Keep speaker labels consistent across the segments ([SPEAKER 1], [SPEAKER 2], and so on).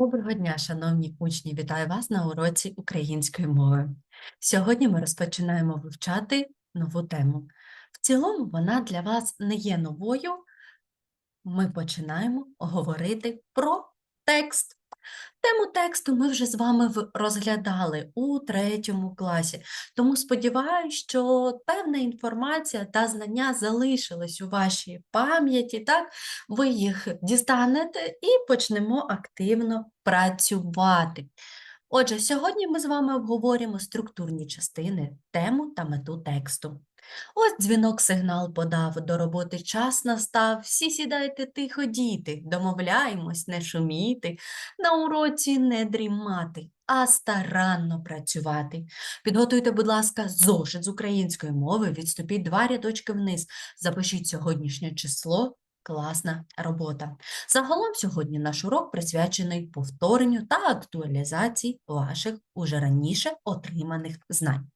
[SPEAKER 1] Доброго дня, шановні учні! Вітаю вас на уроці української мови. Сьогодні ми розпочинаємо вивчати нову тему. В цілому вона для вас не є новою. Ми починаємо говорити про текст. Тему тексту ми вже з вами розглядали у третьому класі, тому сподіваюся, що певна інформація та знання залишились у вашій пам'яті, так? Ви їх дістанете і почнемо активно працювати. Отже, сьогодні ми з вами обговоримо структурні частини, тему та мету тексту. Ось дзвінок сигнал подав, до роботи час настав, всі сідайте тихо, діти, домовляємось не шуміти, на уроці не дрімати, а старанно працювати. Підготуйте, будь ласка, зошит з української мови, відступіть два рядочки вниз, запишіть сьогоднішнє число. Класна робота. Загалом сьогодні наш урок присвячений повторенню та актуалізації ваших уже раніше отриманих знань.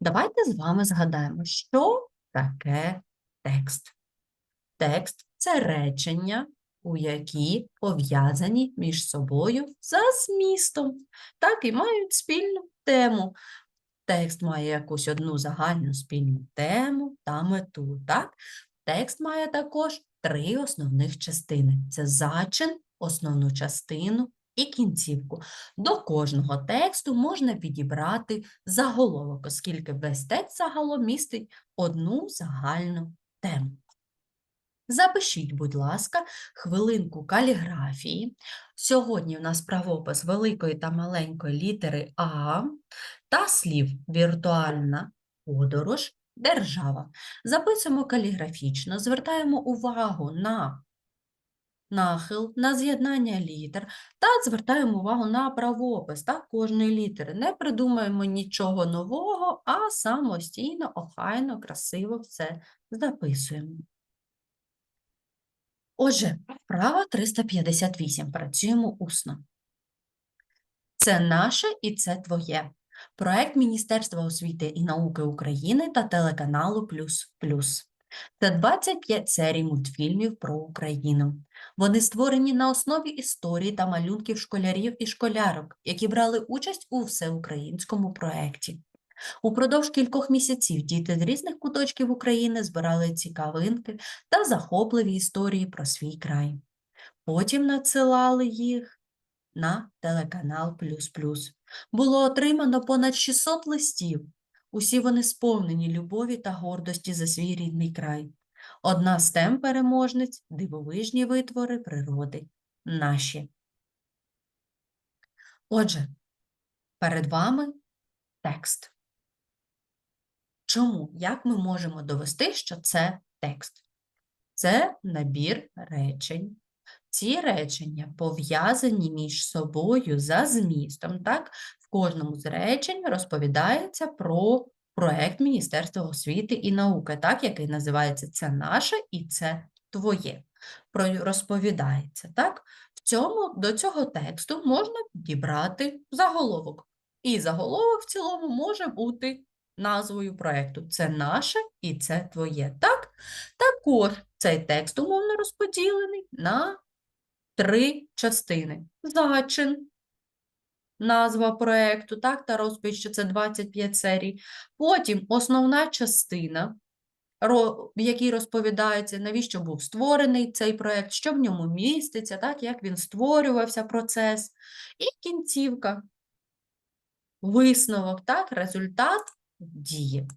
[SPEAKER 1] Давайте з вами згадаємо, що таке текст. Текст це речення, у які пов'язані між собою за змістом, так і мають спільну тему. Текст має якусь одну загальну спільну тему та мету. Так? Текст має також три основних частини: це зачин, основну частину і кінцівку. До кожного тексту можна підібрати заголовок, оскільки весь текст загалом містить одну загальну тему. Запишіть, будь ласка, хвилинку каліграфії. Сьогодні у нас правопис великої та маленької літери А та слів віртуальна подорож, держава. Записуємо каліграфічно, звертаємо увагу на нахил, на з'єднання літер та звертаємо увагу на правопис так, кожної літери. Не придумаємо нічого нового, а самостійно, охайно, красиво все записуємо. Отже, вправа 358. Працюємо усно. Це наше і це твоє. Проект Міністерства освіти і науки України та телеканалу Плюс Плюс. Це 25 серій мультфільмів про Україну. Вони створені на основі історій та малюнків школярів і школярок, які брали участь у всеукраїнському проєкті. Упродовж кількох місяців діти з різних куточків України збирали цікавинки та захопливі історії про свій край. Потім надсилали їх на телеканал Плюс Плюс. Було отримано понад 600 листів. Усі вони сповнені любові та гордості за свій рідний край. Одна з тем переможниць – дивовижні витвори природи наші. Отже, перед вами текст. Чому? Як ми можемо довести, що це текст? Це набір речень. Ці речення пов'язані між собою за змістом. Так? В кожному з речень розповідається про проект Міністерства освіти і науки, так? який називається Це наше і це твоє. Розповідається. Так? В цьому, до цього тексту можна підібрати заголовок. І заголовок в цілому може бути назвою проекту. Це наше і це твоє. Так? Також цей текст умовно розподілений на три частини. Зачин, назва проекту, так, та розповідь, що це 25 серій. Потім основна частина, в якій розповідається, навіщо був створений цей проект, що в ньому міститься, так, як він створювався процес. І кінцівка, висновок, так, результат дії.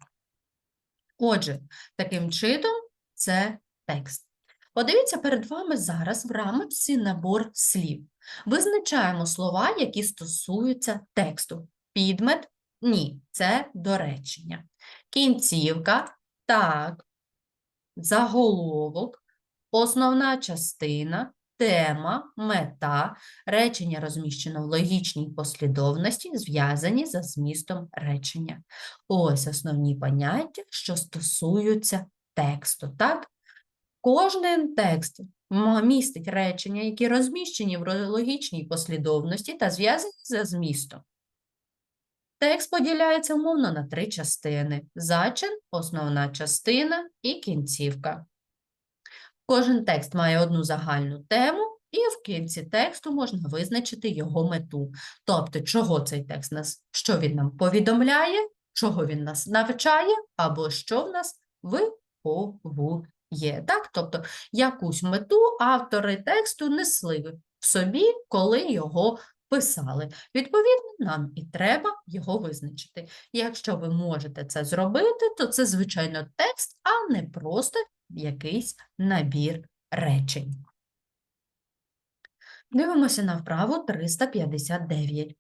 [SPEAKER 1] Отже, таким чином це текст. Подивіться перед вами зараз в рамочці набор слів. Визначаємо слова, які стосуються тексту. Підмет ні, це до речення. Кінцівка так. Заголовок, основна частина, тема, мета, речення розміщено в логічній послідовності, зв'язані за змістом речення. Ось основні поняття, що стосуються тексту. Так? Кожен текст містить речення, які розміщені в логічній послідовності та зв'язані за змістом. Текст поділяється умовно на три частини: зачин, основна частина і кінцівка. Кожен текст має одну загальну тему і в кінці тексту можна визначити його мету. Тобто, чого цей текст нас, що він нам повідомляє, чого він нас навчає, або що в нас виховує. Так? Тобто, якусь мету автори тексту несли в собі, коли його писали. Відповідно, нам і треба його визначити. Якщо ви можете це зробити, то це, звичайно, текст, а не просто якийсь набір речень. Дивимося на вправу 359.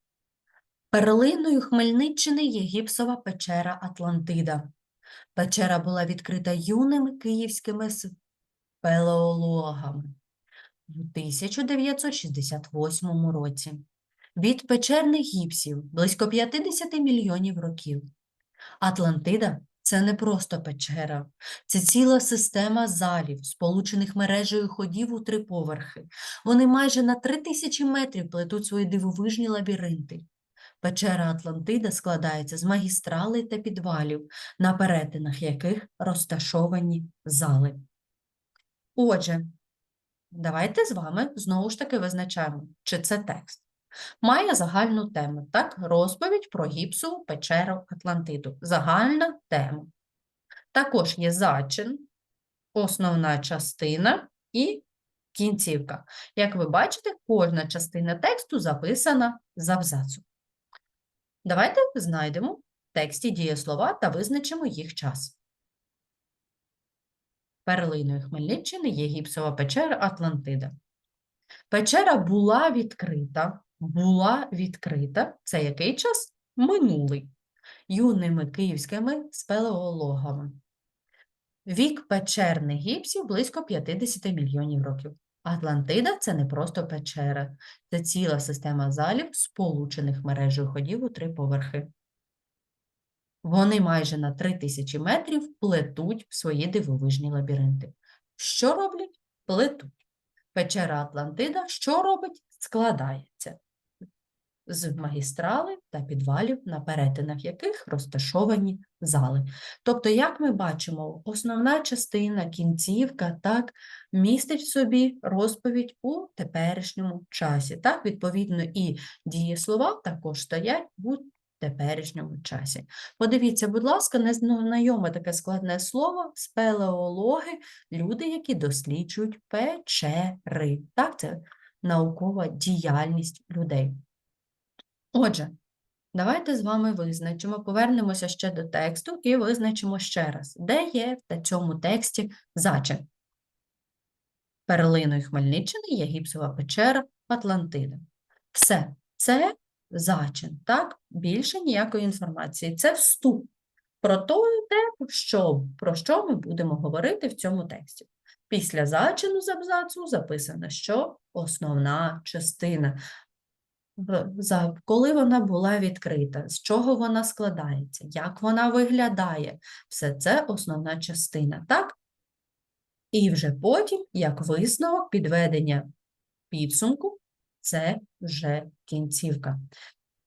[SPEAKER 1] Перлиною Хмельниччини є гіпсова печера Атлантида. Печера була відкрита юними київськими спелеологами у 1968 році. Від печерних гіпсів близько 50 мільйонів років. Атлантида це не просто печера, це ціла система залів, сполучених мережею ходів у три поверхи. Вони майже на три тисячі метрів плетуть свої дивовижні лабіринти. Печера Атлантида складається з магістралей та підвалів, на перетинах яких розташовані зали. Отже, давайте з вами знову ж таки визначаємо, чи це текст. Має загальну тему, так? Розповідь про гіпсову печеру Атлантиду. Загальна тема. Також є зачин, основна частина і кінцівка. Як ви бачите, кожна частина тексту записана з абзацу. Давайте знайдемо в тексті дієслова та визначимо їх час. Перлиною Хмельниччини є гіпсова печера Атлантида. Печера була відкрита, була відкрита. Це який час? Минулий. Юними київськими спелеологами. Вік печерних гіпсів близько 50 мільйонів років. Атлантида це не просто печера, це ціла система залів, сполучених мережею ходів у три поверхи. Вони майже на 3000 метрів плетуть в свої дивовижні лабіринти. Що роблять? Плетуть. Печера Атлантида що робить? Складається з магістрали та підвалів, на перетинах яких розташовані зали. Тобто, як ми бачимо, основна частина, кінцівка, так, містить в собі розповідь у теперішньому часі. Так, відповідно, і дієслова також стоять у теперішньому часі. Подивіться, будь ласка, незнайоме таке складне слово спелеологи, люди, які досліджують печери. Так, це наукова діяльність людей. Отже, давайте з вами визначимо, повернемося ще до тексту і визначимо ще раз, де є в цьому тексті зачин. Перлиною Хмельниччини є гіпсова печера Атлантида. Все, це зачин, так? Більше ніякої інформації. Це вступ про те, що, про що ми будемо говорити в цьому тексті. Після зачину з абзацу записано, що основна частина коли вона була відкрита, з чого вона складається, як вона виглядає, все це основна частина, так? І вже потім, як висновок, підведення підсумку, це вже кінцівка.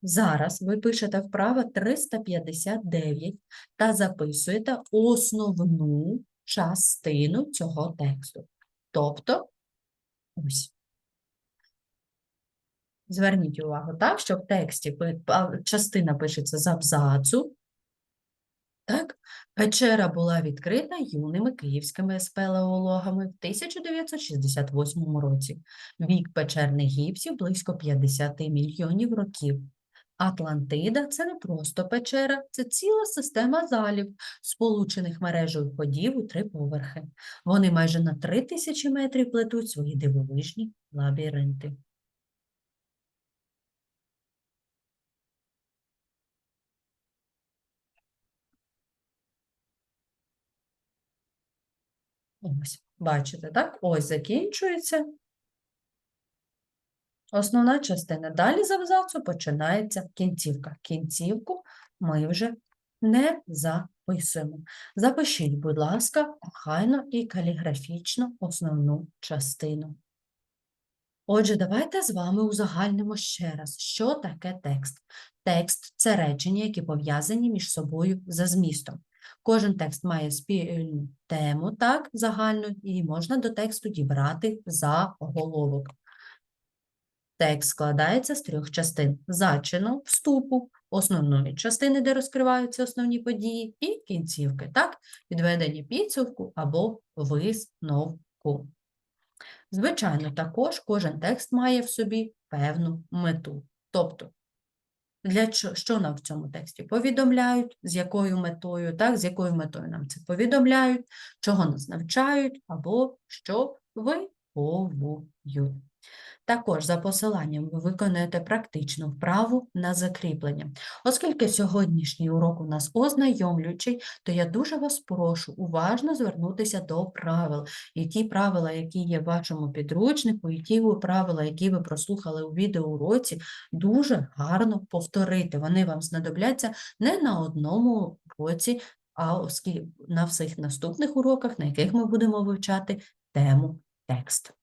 [SPEAKER 1] Зараз ви пишете вправо 359 та записуєте основну частину цього тексту. Тобто, ось. Зверніть увагу, так, що в тексті частина пишеться з абзацу. Так? Печера була відкрита юними київськими спелеологами в 1968 році. Вік печерних гіпсів близько 50 мільйонів років. Атлантида це не просто печера, це ціла система залів, сполучених мережею ходів у три поверхи. Вони майже на 3000 метрів плетуть свої дивовижні лабіринти. Ось, бачите, так? Ось закінчується основна частина. Далі з абзацу починається кінцівка. Кінцівку ми вже не записуємо. Запишіть, будь ласка, охайно і каліграфічно основну частину. Отже, давайте з вами узагальнимо ще раз, що таке текст. Текст це речення, які пов'язані між собою за змістом. Кожен текст має спільну тему, так, загальну, і можна до тексту дібрати заголовок. Текст складається з трьох частин: зачину, вступу, основної частини, де розкриваються основні події, і кінцівки, так? Підведення підсумку або висновку. Звичайно, також кожен текст має в собі певну мету. Тобто, для що нам в цьому тексті повідомляють, з якою метою, так, з якою метою нам це повідомляють, чого нас навчають, або що виховують. Також за посиланням ви виконуєте практичну вправу на закріплення. Оскільки сьогоднішній урок у нас ознайомлюючий, то я дуже вас прошу уважно звернутися до правил. І ті правила, які є в вашому підручнику, і ті правила, які ви прослухали у відеоуроці, дуже гарно повторити. Вони вам знадобляться не на одному уроці, а на всіх наступних уроках, на яких ми будемо вивчати тему текст.